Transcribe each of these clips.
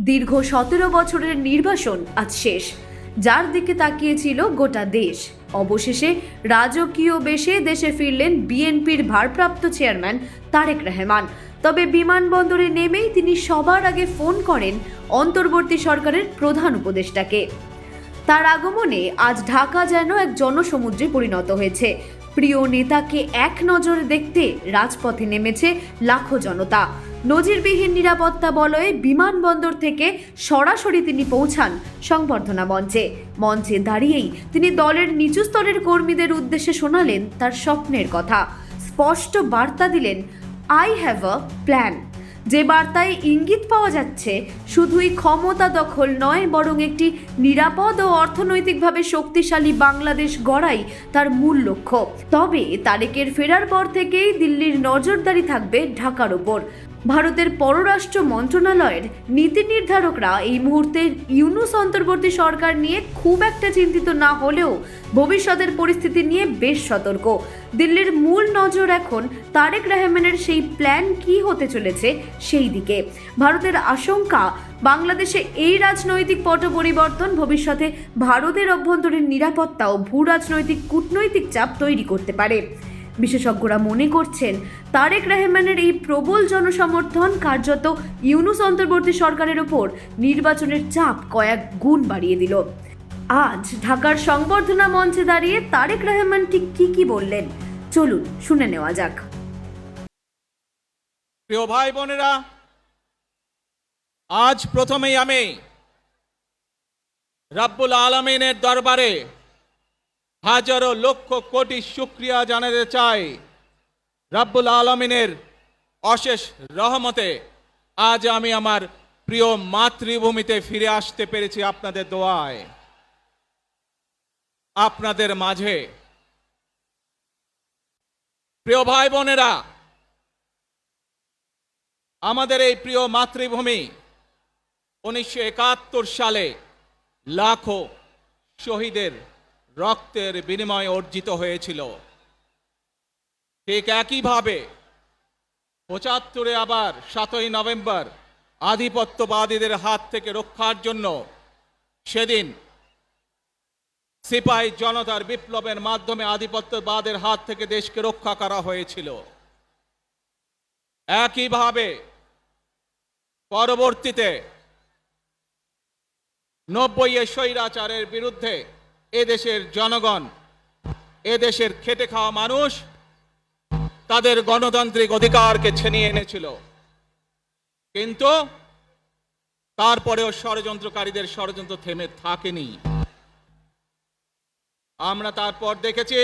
দীর্ঘ সতেরো বছরের নির্বাসন আজ শেষ। যার দিকে তাকিয়েছিল গোটা দেশ। অবশেষে রাজকীয় বেশে দেশে ফিরলেন বিএনপির ভারপ্রাপ্ত চেয়ারম্যান তারেক রহমান। তবে বিমানবন্দরে নেমেই তিনি সবার আগে ফোন করেন অন্তর্বর্তী সরকারের প্রধান উপদেষ্টাকে। তার আগমনে আজ ঢাকা যেন এক জনসমুদ্রে পরিণত হয়েছে। প্রিয় নেতাকে এক নজর দেখতে রাজপথে নেমেছে লাখো জনতা। নজিরবিহীন নিরাপত্তা বলয়ে বিমানবন্দর থেকে সরাসরি তিনি পৌঁছান সংবর্ধনা মঞ্চে। মঞ্চে দাঁড়িয়েই তিনি দলের নিচু স্তরের কর্মীদের উদ্দেশ্যে শোনালেন তার স্বপ্নের কথা। স্পষ্ট বার্তা দিলেন আই হ্যাভ আ প্ল্যান যে বার্তায় ইঙ্গিত পাওয়া যাচ্ছে, শুধুই ক্ষমতা দখল নয়, বরং একটি নিরাপদ ও অর্থনৈতিকভাবে শক্তিশালী বাংলাদেশ গড়াই তার মূল লক্ষ্য। তবে তারেকের ফেরার পর থেকেই দিল্লির নজরদারি থাকবে ঢাকার ওপর। ভারতের পররাষ্ট্র মন্ত্রণালয়ের নীতি নির্ধারকরা এই মুহূর্তে ইউনুস অন্তর্বর্তী সরকার নিয়ে খুব একটা চিন্তিত না হলেও ভবিষ্যতের পরিস্থিতি নিয়ে বেশ সতর্ক। দিল্লির মূল নজর এখন তারেক রহমানের সেই প্ল্যান কি হতে চলেছে সেই দিকে। ভারতের আশঙ্কা, বাংলাদেশে এই রাজনৈতিক পট পরিবর্তন ভবিষ্যতে ভারতের অভ্যন্তরীণ নিরাপত্তা ও ভূ রাজনৈতিক কূটনৈতিক চাপ তৈরি করতে পারে। বিশেষজ্ঞরা মনে করছেন, তারেক রহমানের এই প্রবল জনসমর্থন কার্যত ইউনুস অন্তর্বর্তী সরকারের ওপর নির্বাচনের চাপ কয়েক গুণ বাড়িয়ে দিল। আজ ঢাকার সংবর্ধনা মঞ্চে দাঁড়িয়ে তারেক রহমান ঠিক কি কি বললেন? চলুন, শুনে নেওয়া যাক। প্রিয় ভাই বোনেরা, আজ প্রথমেই আমি রাব্বুল আলমিনের দরবারে হাজারো লক্ষ কোটি শুক্রিয়া জানাতে চাই রাব্বুল আলমিনের অশেষ রহমতে আজ আমি আমার প্রিয় মাতৃভূমিতে ফিরে আসতে পেরেছি আপনাদের দোয়ায়। আপনাদের মাঝে প্রিয় ভাই বোনেরা আমাদের এই প্রিয় মাতৃভূমি উনিশশো একাত্তর সালে লাখো শহীদের রক্তের বিনিময়ে অর্জিত হয়েছিল। ঠিক একইভাবে পঁচাত্তরে আবার সাতই নভেম্বর আধিপত্যবাদীদের হাত থেকে রক্ষার জন্য সেদিন সিপাহী জনতার বিপ্লবের মাধ্যমে আধিপত্যবাদের হাত থেকে দেশকে রক্ষা করা হয়েছিল। একইভাবে পরবর্তীতে নব্বই এ স্বৈরাচারের বিরুদ্ধে এদেশের জনগণ, এদেশের খেটে খাওয়া মানুষ তাদের গণতান্ত্রিক অধিকারকে ছিনিয়ে এনেছিল। কিন্তু তারপরেও ষড়যন্ত্রকারীদের ষড়যন্ত্র থেমে থাকেনি। আমরা তারপর দেখেছি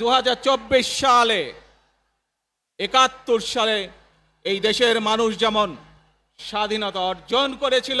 দু হাজার চব্বিশ সালে, একাত্তর সালে এই দেশের মানুষ যেমন স্বাধীনতা অর্জন করেছিল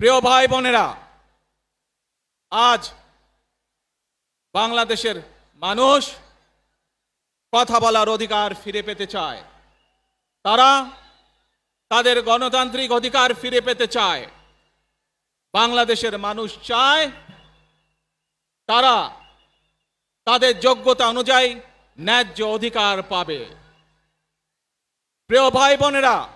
প্রিয় ভাই বোনেরা, আজ বাংলাদেশের মানুষ কথা বলার অধিকার ফিরে পেতে চায়। তারা তাদের গণতান্ত্রিক অধিকার ফিরে পেতে চায়। বাংলাদেশের মানুষ চায় তারা তাদের যোগ্যতা অনুযায়ী ন্যায্য অধিকার পাবে। প্রিয় ভাই বোনেরা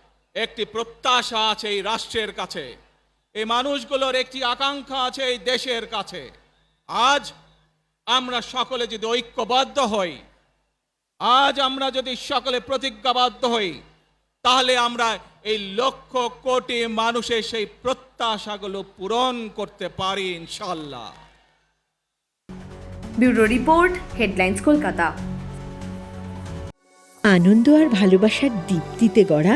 একটি প্রত্যাশা আছে এই রাষ্ট্রের কাছে। এই মানুষগুলোর একটি আকাঙ্ক্ষা আছে এই দেশের কাছে। আজ আমরা সকলে যদি ঐক্যবদ্ধ হই আজ আমরা যদি সকলে প্রতিজ্ঞাবদ্ধ হই তাহলে আমরা এই লক্ষ কোটি মানুষের সেই প্রত্যাশাগুলো পূরণ করতে পারি ইনশাল্লাহ ব্যুরো রিপোর্ট হেডলাইন্স কলকাতা। আনন্দ আর ভালোবাসার দীপ্তিতে গড়া